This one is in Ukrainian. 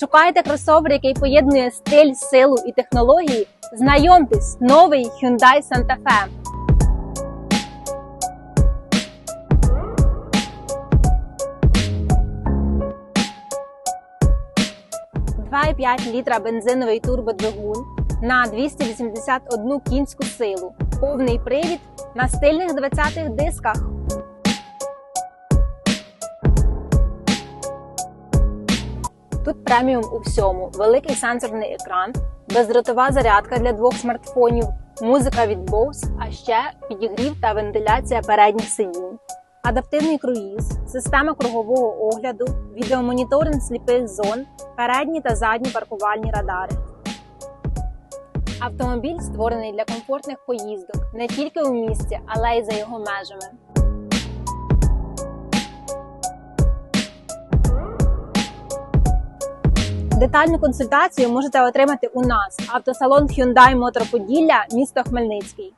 Шукаєте кросовер, який поєднує стиль, силу і технології? Знайомтесь, новий Hyundai Santa Fe. 2,5 літра бензиновий турбодвигун на 281 кінську силу. Повний привід на стильних 20-х дисках. Тут преміум у всьому: великий сенсорний екран, бездротова зарядка для двох смартфонів, музика від Bose, а ще підігрів та вентиляція передніх сидінь. Адаптивний круїз, система кругового огляду, відеомоніторинг сліпих зон, передні та задні паркувальні радари. Автомобіль створений для комфортних поїздок не тільки у місті, але й за його межами. Детальну консультацію можете отримати у нас. Автосалон Hyundai Motor Поділля, місто Хмельницький.